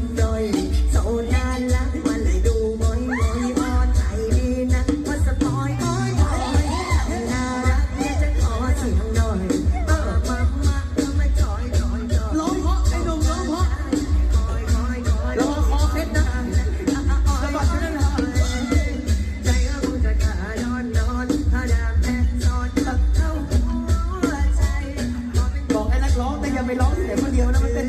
คดยโซดาลักมาเลยดูมอยมอยพอใจดีนักว่าสปอยมอยมอยน่ารักเนี่ยจะขอเสียงหน่อยเออมามาก็มาจอยจอยจอยร้องเพราะไอ้หนุ่มร้องเพราะคอยคอยคอยระวังคอเคล็ดนะสะบัดไปนั่นนะใจก็คงจะขาดอนนอนถ้าดามแอบนอนกับเหัวใจบอกไอ้นักร้องแต่ย่าไปร้องเสียงคนเดียวนะมันเป็น